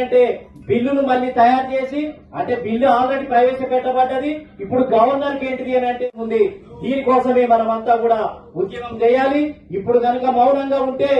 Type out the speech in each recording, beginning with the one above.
అంటే బిల్లును మళ్ళీ తయారు చేసి అంటే బిల్లు ఆల్రెడీ ప్రవేశపెట్టబడ్డది. ఇప్పుడు గవర్నర్కి ఏంటిది అని అంటే ఉంది. దీనికోసమే మనమంతా కూడా ఉద్యమం చేయాలి. ఇప్పుడు కనుక మౌనంగా ఉంటే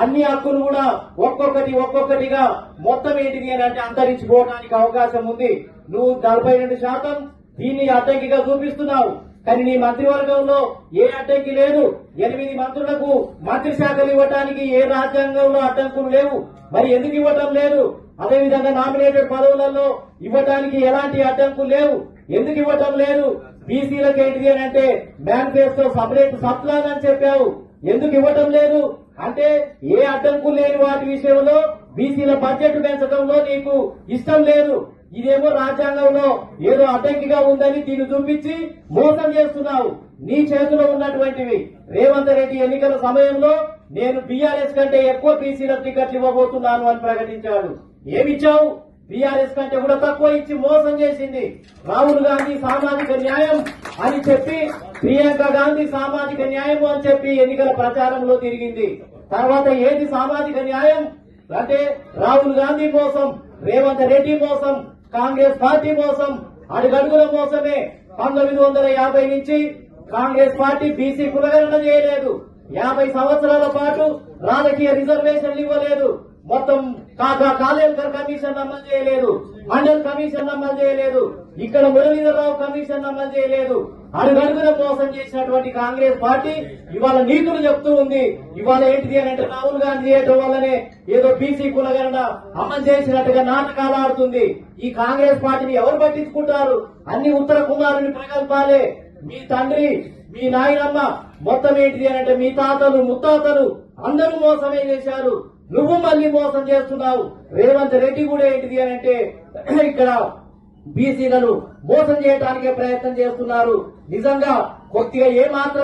అన్ని హక్కులు కూడా ఒక్కొక్కటి ఒక్కొక్కటిగా మొత్తం ఏంటిది అని అంటే అంతరించిపోవడానికి అవకాశం ఉంది. నువ్వు నలభై రెండు శాతం దీన్ని అడ్డంకిగా చూపిస్తున్నావు. కానీ నీ మంత్రివర్గంలో ఏ అడ్డంకి లేదు. ఎనిమిది మంత్రులకు మంత్రి శాఖలు ఇవ్వటానికి ఏ రాజ్యాంగంలో అడ్డంకులు లేవు. మరి ఎందుకు ఇవ్వటం లేదు? అదేవిధంగా నామినేటెడ్ పదవులలో ఇవ్వడానికి ఎలాంటి అడ్డంకు లేవు. ఎందుకు ఇవ్వటం లేదు? బీసీలకు ఏంటిది అని అంటే మేనిఫెస్టో సపరేట్ సప్లాన్ అని చెప్పావు. ఎందుకు ఇవ్వటం లేదు? అంటే ఏ అడ్డంకు లేని వాటి విషయంలో బీసీల బడ్జెట్ పెంచడంలో నీకు ఇష్టం లేదు. ఇదేమో రాజ్యాంగంలో ఏదో అడ్డంకిగా ఉందని దీన్ని చూపించి మోసం చేస్తున్నావు. నీ చేతిలో ఉన్నటువంటివి. రేవంత్ రెడ్డి ఎన్నికల సమయంలో నేను బీఆర్ఎస్ కంటే ఎక్కువ బీసీలకు టికెట్లు ఇవ్వబోతున్నాను అని ప్రకటించాడు. ఏమిచ్చావు? బీఆర్ఎస్ కంటే కూడా తక్కువ ఇచ్చి మోసం చేసింది. రాహుల్ గాంధీ సామాజిక న్యాయం అని చెప్పి ప్రియాంక గాంధీ సామాజిక న్యాయం అని చెప్పి ఎన్నికల ప్రచారంలో తిరిగింది. తర్వాత ఏది సామాజిక న్యాయం? అంటే రాహుల్ గాంధీ మోసం రేవంత్ రెడ్డి మోసం కాంగ్రెస్ పార్టీ మోసం అడుగడుగుల మోసమే. పంతొమ్మిది వందల యాభై నుంచి కాంగ్రెస్ పార్టీ బీసీ కులగణన చేయలేదు. యాభై సంవత్సరాల పాటు రాజకీయ రిజర్వేషన్లు ఇవ్వలేదు. మొత్తం కాకా కాలేకర్ కమిషన్ అమలు చేయలేదు. మండల్ కమిషన్ అమలు చేయలేదు. ఇక్కడ మురళీధరరావు కమిషన్ అమలు చేయలేదు. అడుగడుగున మోసం చేసినటువంటి కాంగ్రెస్ పార్టీ ఇవాళ నీతులు చెప్తూ ఉంది. ఇవాళ ఏంటిది అని అంటే రాహుల్ గాంధీ చేయటం వల్లనే ఏదో బీసీ కులగణన అమలు చేసినట్టుగా నాటకాలు ఆడుతుంది. ఈ కాంగ్రెస్ పార్టీని ఎవరు పట్టించుకుంటారు? అన్ని ఉత్తర కుమారుని ప్రగల్పాలే మీ తండ్రి మీ నాయనమ్మ మొత్తం ఏంటిది అని అంటే మీ తాతలు ముత్తాతలు అందరూ మోసమే చేశారు. నువ్వు మళ్ళీ మోసం చేస్తున్నావు. రేవంత్ రెడ్డి కూడా ఏంటిది అని అంటే ఇక్కడ బీసీలను మోసం చేయడానికే ప్రయత్నం చేస్తున్నారు. నిజంగా కొద్దిగా ఏ మాత్రం